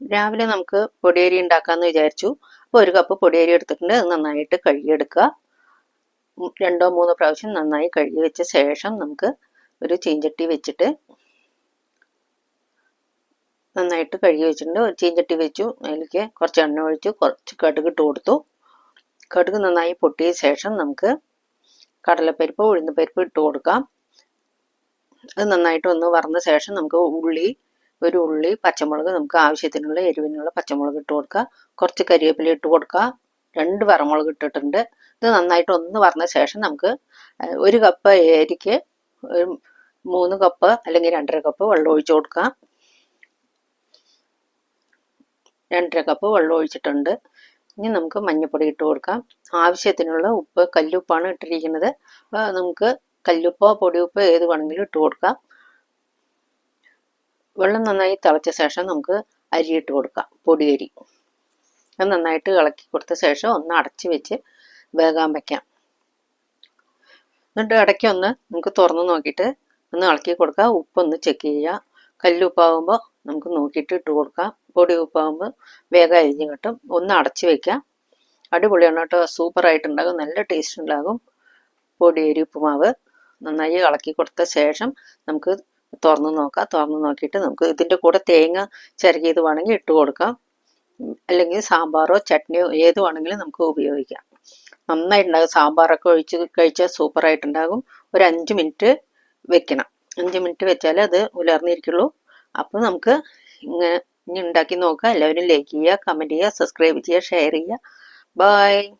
രാവിലെ നമുക്ക് പൊടിയരി ഉണ്ടാക്കാമെന്ന് വിചാരിച്ചു. അപ്പോൾ ഒരു കപ്പ് പൊടിയരി എടുത്തിട്ടുണ്ട്. അത് നന്നായിട്ട് കഴുകിയെടുക്കുക. രണ്ടോ മൂന്നോ പ്രാവശ്യം നന്നായി കഴുകി വെച്ച ശേഷം നമുക്ക് ഒരു ചീഞ്ചട്ടി വെച്ചിട്ട് നന്നായിട്ട് കഴുകി വെച്ചിട്ടുണ്ട്. ഒരു ചീഞ്ചട്ടി വെച്ചു. അതിലേക്ക് കുറച്ച് എണ്ണ ഒഴിച്ചു. കുറച്ച് കടുക് ഇട്ട് കൊടുത്തു. കടുക് നന്നായി പൊട്ടിയ ശേഷം നമുക്ക് കടലപ്പരിപ്പ് ഉഴുന്നപ്പരിപ്പ് ഇട്ട് കൊടുക്കാം. അത് നന്നായിട്ട് ഒന്ന് വറന്ന ശേഷം നമുക്ക് ഉള്ളി ഒരു ഉള്ളി പച്ചമുളക് നമുക്ക് ആവശ്യത്തിനുള്ള എരിവിനുള്ള പച്ചമുളക് ഇട്ട് കൊടുക്കുക. കുറച്ച് കരിവേപ്പില ഇട്ട് കൊടുക്കുക. രണ്ട് വറമുളക് ഇട്ടിട്ടുണ്ട്. ഇത് നന്നായിട്ട് ഒന്ന് വറന്ന ശേഷം നമുക്ക് ഒരു കപ്പ് അരിക്ക് ഒരു മൂന്ന് കപ്പ് അല്ലെങ്കിൽ രണ്ടര കപ്പ് വെള്ളം ഒഴിച്ചു കൊടുക്കാം രണ്ടര കപ്പ് വെള്ളം ഒഴിച്ചിട്ടുണ്ട്. ഇനി നമുക്ക് മഞ്ഞൾപ്പൊടി ഇട്ട് കൊടുക്കാം ആവശ്യത്തിനുള്ള ഉപ്പ് കല്ലുപ്പാണ് ഇട്ടിരിക്കുന്നത്. നമുക്ക് കല്ലുപ്പോ പൊടിയുപ്പോ ഏത് വേണമെങ്കിലും ഇട്ട് കൊടുക്കാം. വെള്ളം നന്നായി തിളച്ച ശേഷം നമുക്ക് അരി ഇട്ട് കൊടുക്കാം. പൊടിയരി. അത് നന്നായിട്ട് ഇളക്കി കൊടുത്ത ശേഷം ഒന്ന് അടച്ച് വെച്ച് വേകാൻ വയ്ക്കാം എന്നിട്ട് ഇടയ്ക്ക് ഒന്ന് നമുക്ക് തുറന്ന് നോക്കിയിട്ട് ഒന്ന് ഇളക്കി കൊടുക്കുക. ഉപ്പൊന്ന് ചെക്ക് ചെയ്യുക. കല്ലുപ്പാകുമ്പോൾ നമുക്ക് നോക്കിയിട്ട് ഇട്ട് കൊടുക്കാം. പൊടി ഉപ്പാകുമ്പോൾ വേഗം അരിഞ്ഞ് കിട്ടും. ഒന്ന് അടച്ച് വെക്കാം അടിപൊളിയാണ് കേട്ടോ. സൂപ്പറായിട്ടുണ്ടാകും നല്ല ടേസ്റ്റ് ഉണ്ടാകും. പൊടിയരി ഉപ്പുമാവ് നന്നായി ഇളക്കി കൊടുത്ത ശേഷം നമുക്ക് തുറന്ന് നോക്കാം. തുറന്ന് നോക്കിയിട്ട് നമുക്ക് ഇതിന്റെ കൂടെ തേങ്ങ ചിരകിയത് വേണമെങ്കിൽ ഇട്ട് കൊടുക്കാം. അല്ലെങ്കിൽ സാമ്പാറോ ചട്നിയോ ഏത് വേണമെങ്കിലും നമുക്ക് ഉപയോഗിക്കാം. നന്നായിട്ടുണ്ടാകും. സാമ്പാറൊക്കെ ഒഴിച്ച് കഴിച്ചാൽ സൂപ്പറായിട്ടുണ്ടാകും. ഒരു അഞ്ച് മിനിറ്റ് വെക്കണം. അഞ്ച് മിനിറ്റ് വെച്ചാൽ അത് ഉലർന്നിരിക്കുള്ളൂ. അപ്പോൾ നമുക്ക് ഇങ്ങനെ ഇനി ഉണ്ടാക്കി നോക്കാം. എല്ലാവരും ലൈക്ക് ചെയ്യുക കമന്റ് ചെയ്യുക സബ്സ്ക്രൈബ് ചെയ്യുക ഷെയർ ചെയ്യുക. ബൈ